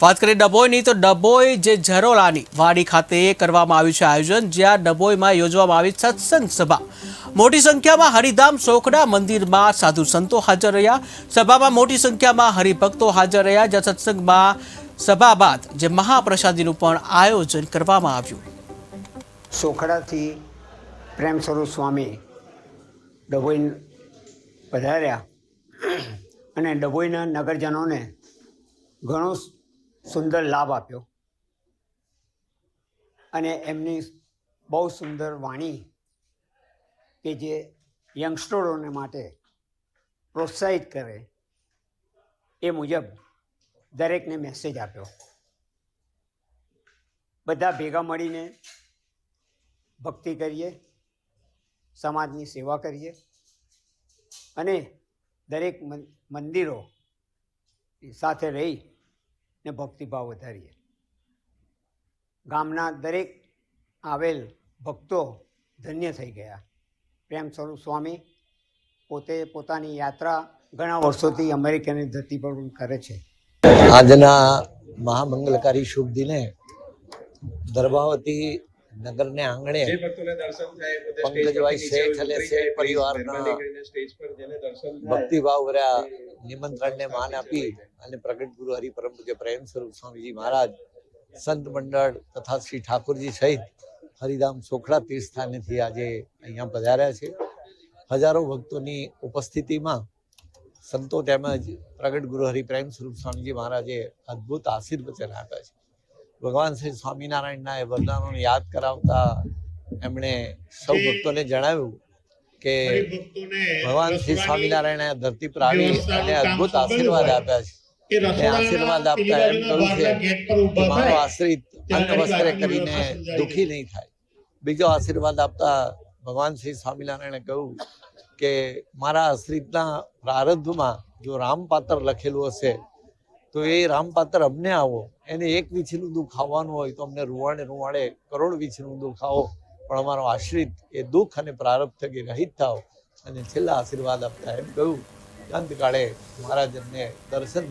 વાત કરીએ ડભોઈની, તો ડભોઈ જે ઝરોલાની વાડી ખાતે કરવામાં આવ્યું છે આયોજન, જ્યાં ડભોઈમાં યોજવામાં આવી સત્સંગ સભા. મોટી સંખ્યામાં હરિધામ, સોખડા મંદિરમાં સાધુ સંતો હાજર રહ્યા. સભામાં મોટી સંખ્યામાં હરિભક્તો હાજર રહ્યા, જ્યાં સત્સંગમાં સભા બાદ જે મહાપ્રસાદીનું પણ આયોજન કરવામાં આવ્યું. સોખડાથી પ્રેમ સ્વરૂપ સ્વામી ડભોઈ પધાર્યા. અને ડભોઈના નગરજનોને ઘણો સુંદર લાભ આપ્યો. અને એમની બહુ સુંદર વાણી કે જે યંગસ્ટરોને માટે પ્રોત્સાહિત કરે એ મુજબ દરેકને મેસેજ આપ્યો. બધા ભેગા મળીને ભક્તિ કરીએ, સમાજની સેવા કરીએ અને દરેક મંદિરો સાથે રહી ને ભક્તિભાવ વધારીએ. ગામના દરેક આવેલ ભક્તો ધન્ય થઈ ગયા. પ્રેમ સ્વરૂપ સ્વામી પોતે પોતાની યાત્રા ઘણા વર્ષોથી અમેરિકાની ધરતી પર કરે છે. આજના મહામંગલકારી શુભ દિને દર્ભાવતી નગરને આંગણે થાય એ પોતે પંકજભાઈ શેઠ અને શેઠ ઉતરી પરિવારના મહેરબાની કરીને સ્ટેજ પર જેને દર્શન થાય, ભક્તિભાવ ભર્યા નિમંત્રણને માન આપી અને પ્રગટ ગુરુ હરિપરમ પૂજ્ય પ્રેમ સ્વરૂપ સ્વામીજી મહારાજ સંત મંડળ તથા શ્રી ઠાકોરજી સહિત હરિધામ સોખડા તીર્થસ્થાનેથી આજે અહીંયા પધાર્યા છે. હજારો ભક્તોની ઉપસ્થિતિમાં સંતો તેમજ પ્રગટ ગુરુ હરિપ્રેમ સ્વરૂપ સ્વામીજી મહારાજે અદ્ભુત આશીર્વચન આપ્યા છે. ભગવાન શ્રી સ્વામિનારાયણના એ વરદાનોને યાદ કરાવતા એમણે સૌ ભક્તોને જણાવ્યું કે ભગવાન શ્રી સ્વામિનારાયણ આ ધરતી પર આવી અને અદ્ભુત આશીર્વાદ આપ્યા છે. એ આશીર્વાદ આપતા એમ કહ્યું છે કે મારો આશ્રિત અન્ન વસ્ત્રે કરીને દુઃખી નહીં થાય. બીજો આશીર્વાદ આપતા ભગવાન શ્રી સ્વામિનારાયણે કહ્યું કે મારા આશ્રિતના પ્રારબ્ધમાં જો રામપાત્ર લખેલું હશે તો એ રામપાત્ર અમને આવો. એને એક વીછીનું દુઃખ આવવાનું હોય તો અમને રૂવાડે રૂવાડે કરોડ વીછીનું દુઃખ આવો. પણ અમારો આશ્રિત એ દુઃખ અને પ્રારબ્ધ થકી રહિત થાવ અને છેલ્લા આશીર્વાદ આપતા એમ કહ્યું. અંતકાળે મહારાજ અમને દર્શન